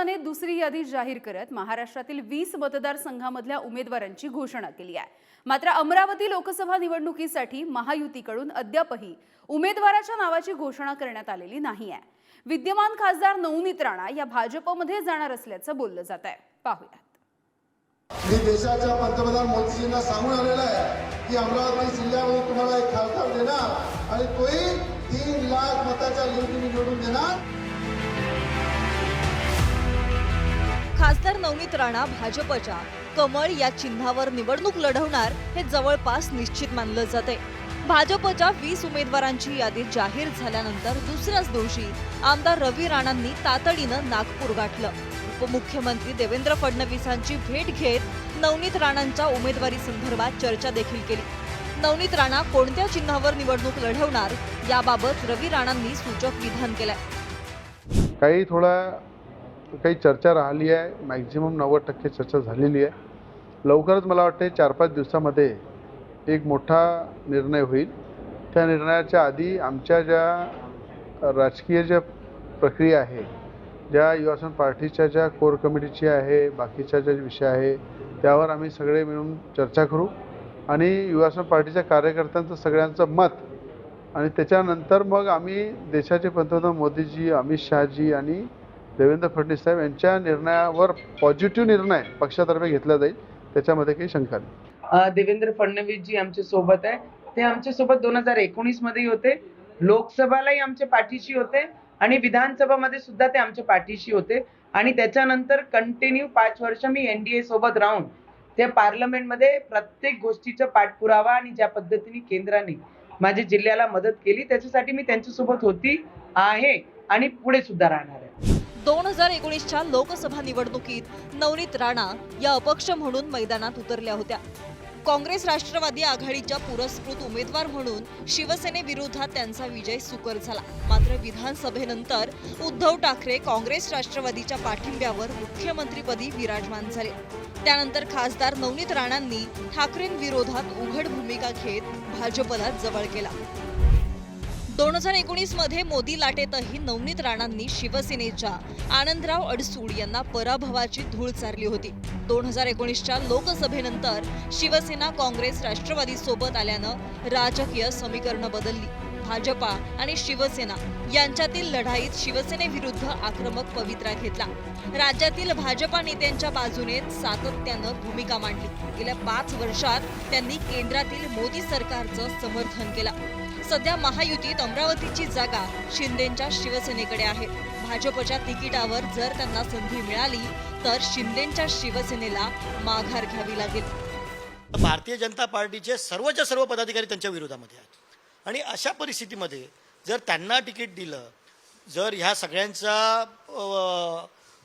पक्षाने दुसरी यादी जाहीर करत महाराष्ट्रातील वीस मतदारसंघामधल्या उमेदवारांची घोषणा केली आहे. मात्र अमरावती लोकसभा निवडणुकीसाठी महायुतीकडून अद्यापही उमेदवाराच्या नावाची घोषणा करण्यात आलेली नाही आहे. विद्यमान खासदार नवनीत राणा या भाजपमध्ये जाणार असल्याचं बोललं जात आहे. पाहूयात. मी देशाच्या पंतप्रधान मोदीजींना सांगून आलेला आहे की अमरावती जिल्ह्यामध्ये तुम्हाला एक खासदार देणार आणि तोही तीन लाख मताच्या लीडनी निवडून देणार. खासदार नवनीत राणा भाजपच्या कमळ या चिन्हावर निवडणूक लढवणार हे जवळपास निश्चित मानलं जाते. भाजपच्या वीस उमेदवारांची यादी जाहीर झाल्यानंतर दुसऱ्याच दिवशी आमदार रवी राणांनी तातडीनं नागपूर गाठलं. उपमुख्यमंत्री देवेंद्र फडणवीसांची भेट घेत नवनीत राणांच्या उमेदवारी संदर्भात चर्चा देखील केली. नवनीत राणा कोणत्या चिन्हावर निवडणूक लढवणार याबाबत रवी राणांनी सूचक विधान केलंय. काही थोडा काही चर्चा राहिली आहे मॅक्झिमम नव्वद टक्के चर्चा झालेली आहे. लवकरच मला वाटते चार पाच दिवसामध्ये एक मोठा निर्णय होईल. त्या निर्णयाच्या आधी आमच्या ज्या राजकीय ज्या प्रक्रिया आहे ज्या युवासन पार्टीच्या ज्या कोर कमिटीची आहे बाकीच्या ज्या विषय आहे त्यावर आम्ही सगळे मिळून चर्चा करू. आणि युवासन पार्टीच्या कार्यकर्त्यांचं सगळ्यांचं मत आणि त्याच्यानंतर मग आम्ही देशाचे पंतप्रधान मोदीजी अमित शहाजी आणि देवेंद्र फडणवीस साहेब यांच्या निर्णयावर पॉझिटिव्ह निर्णय पक्षातर्फे घेतला जाईल त्याच्यामध्ये काही शंका नाही. देवेंद्र फडणवीस जी आमच्यासोबत आहे. ते आमच्यासोबत दोन हजार एकोणीसमध्ये होते. लोकसभालाही आमच्या पाठीशी होते आणि विधानसभामध्ये सुद्धा ते आमच्या पाठीशी होते. आणि त्याच्यानंतर कंटिन्यू पाच वर्ष मी एनडीए सोबत राहून त्या पार्लमेंटमध्ये प्रत्येक गोष्टीचा पाठपुरावा आणि ज्या पद्धतीने केंद्राने माझ्या जिल्ह्याला मदत केली त्याच्यासाठी मी त्यांच्यासोबत होती आहे आणि पुढे सुद्धा राहणार आहे. दोन हजार एकोणीसच्या लोकसभा निवडणुकीत नवनीत राणा या अपक्ष म्हणून मैदानात उतरल्या होत्या. काँग्रेस राष्ट्रवादी आघाडीच्या पुरस्कृत उमेदवार म्हणून शिवसेनेविरोधात त्यांचा विजय सुकर झाला. मात्र विधानसभेनंतर उद्धव ठाकरे काँग्रेस राष्ट्रवादीच्या पाठिंब्यावर मुख्यमंत्रीपदी विराजमान झाले. त्यानंतर खासदार नवनीत राणांनी ठाकरेंविरोधात उघड भूमिका घेत भाजपला जवळ केला. दोन हजार एकोणीसमध्ये मोदी लाटेतही नवनीत राणांनी शिवसेनेच्या आनंदराव अडसूड यांना पराभवाची धूळ चारली होती. दोन हजार एकोणीसच्या लोकसभेनंतर शिवसेना काँग्रेस राष्ट्रवादी सोबत आल्यानं राजकीय समीकरणं बदलली. भाजपा आणि शिवसेना यांच्यातील लढाईत शिवसेनेविरुद्ध आक्रमक पवित्रा घेतला. राज्यातील भाजपा नेत्यांच्या बाजूने सातत्यानं भूमिका मांडली. गेल्या पाच वर्षात त्यांनी केंद्रातील मोदी सरकारचं समर्थन केलं. सध्या महायुतीत अमरावतीची जागा शिंदेच्या शिवसेनेकडे आहे. भाजपच्या तिकिटावर जर त्यांना संधी मिळाली तर शिंदेच्या शिवसेनेला माघार घ्यावी लागेल. भारतीय जनता पार्टीचे सर्वच्या सर्व पदाधिकारी त्यांच्या विरोधामध्ये आहेत. आणि अशा परिस्थितीमध्ये जर त्यांना तिकीट दिलं जर ह्या सगळ्यांचा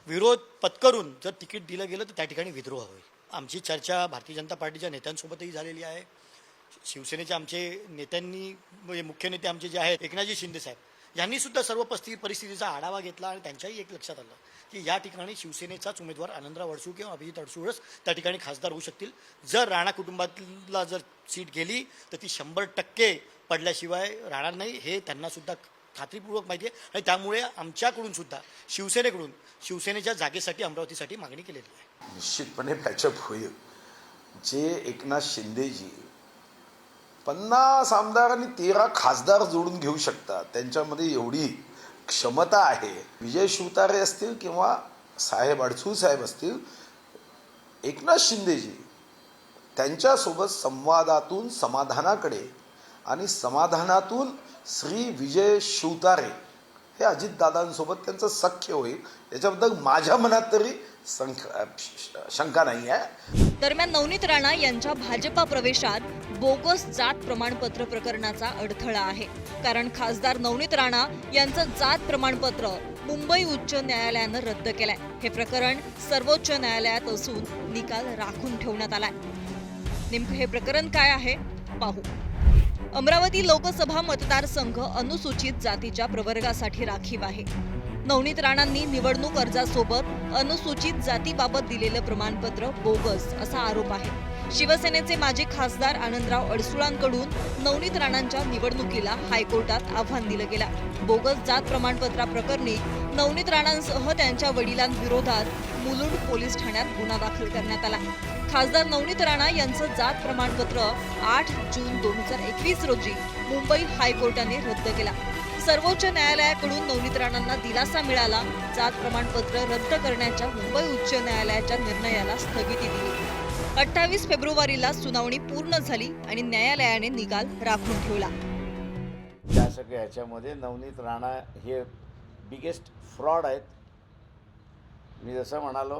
विरोध पत्करून जर तिकीट दिलं गेलं तर त्या ठिकाणी विद्रोह होईल. आमची चर्चा भारतीय जनता पार्टीच्या नेत्यांसोबतही झालेली आहे. शिवसेनेचे आमचे नेत्यांनी म्हणजे मुख्य नेते आमचे जे आहेत एकनाथजी शिंदे साहेब यांनी सुद्धा सर्व पस्ती परिस्थितीचा आढावा घेतला आणि त्यांच्याही एक लक्षात आलं की या ठिकाणी शिवसेनेचाच उमेदवार आनंदराव अडसूळ किंवा अभिजित अडसूळच त्या ठिकाणी खासदार होऊ शकतील. जर राणा कुटुंबातला जर सीट गेली तर ती शंभर टक्के पडल्याशिवाय राहणार नाही. हे त्यांना सुद्धा खात्रीपूर्वक माहिती आहे. आणि त्यामुळे आमच्याकडून सुद्धा शिवसेनेकडून शिवसेनेच्या जागेसाठी अमरावतीसाठी मागणी केलेली आहे. निश्चितपणे पॅचअप होईल. जे एकनाथ शिंदेजी पन्नास आमदार आणि तेरा खासदार जोडून घेऊ शकतात. त्यांच्यामध्ये एवढी क्षमता आहे. विजय शिवतारे असतील किंवा साहेब अडसूळ साहेब असतील एकनाथ शिंदेजी त्यांच्यासोबत संवादातून समाधानाकडे आणि समाधानातून श्री विजय शिवतारे हे अजितदादांसोबत त्यांचं सख्य होईल. याच्याबद्दल माझ्या मनात तरी संख शंका नाही आहे दरम्यान नवनीत राणा यांच्या भाजपा प्रवेशात बोगस जात प्रमाणपत्र प्रकरणाचा अडथळा आहे. कारण खासदार नवनीत राणा यांचं जात प्रमाणपत्र मुंबई उच्च न्यायालयानं रद्द केलंय. हे प्रकरण सर्वोच्च न्यायालयात असून निकाल राखून ठेवण्यात आलाय. नेमकं हे प्रकरण काय आहे? पाहू. अमरावती लोकसभा मतदारसंघ अनुसूचित जातीच्या प्रवर्गासाठी राखीव आहे. नवनीत राणांनी निवडणूक अर्जासोबत अनुसूचित जातीबाबत दिलेलं प्रमाणपत्र बोगस असा आरोप आहे. शिवसेनेचे माजी खासदार आनंदराव अडसुळांकडून नवनीत राणांच्या निवडणुकीला हायकोर्टात आव्हान दिलं गेलं. बोगस जात प्रमाणपत्राप्रकरणी नवनीत राणांसह त्यांच्या वडिलांविरोधात मुलुंड पोलीस ठाण्यात गुन्हा दाखल करण्यात आला. खासदार नवनीत राणा यांचं जात प्रमाणपत्र आठ जून दोन हजार एकवीस रोजी मुंबई हायकोर्टाने रद्द केला. सर्वोच्च न्यायालयाकडून नवनीत राणांना दिलासा मिळाला. जात प्रमाणपत्र रद्द करण्याच्या मुंबई उच्च न्यायालयाच्या निर्णयाला स्थगिती दिली. अठ्ठावीस फेब्रुवारीला सुनावणी पूर्ण झाली आणि न्यायालयाने निकाल राखून ठेवला. त्या सगळ्या ह्याच्यामध्ये नवनीत राणा हे बिगेस्ट फ्रॉड आहेत. मी जसं म्हणालो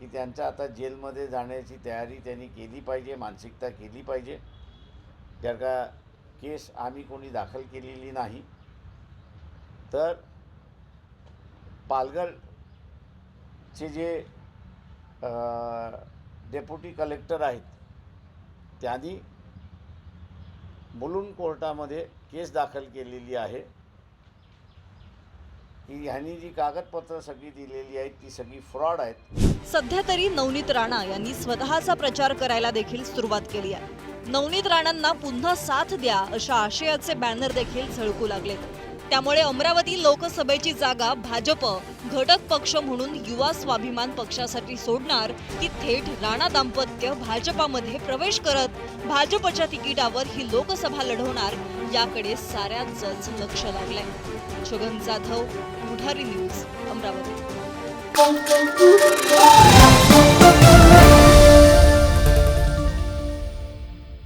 की त्यांच्या आता जेलमध्ये जाण्याची तयारी त्यांनी केली पाहिजे मानसिकता केली पाहिजे. जर का केस आम्ही कोणी दाखल केलेली नाही तर पालघरचे जे डेप्युटी कलेक्टर आहेत त्यांनी मुलुंड कोर्टामध्ये केस दाखल केलेली आहे. की ह्यांनी जी कागदपत्र सगळी दिलेली आहेत ती सगळी फ्रॉड आहेत. सध्या तरी नवनीत राणा यांनी स्वतःचा प्रचार करायला देखील सुरुवात केली आहे. नवनीत राणांना पुन्हा साथ द्या अशा आशयाचे बॅनर देखील झळकू लागलेत. त्यामुळे अमरावती लोकसभेची जागा भाजप घटक पक्ष म्हणून युवा स्वाभिमान पक्षासाठी सोडणार की थेट राणा दाम्पत्य भाजपामध्ये प्रवेश करत भाजपच्या तिकिटावर ही लोकसभा लढवणार याकडे साऱ्यांचंच लक्ष लागलंय. छगन जाधव पुढारी न्यूज अमरावती.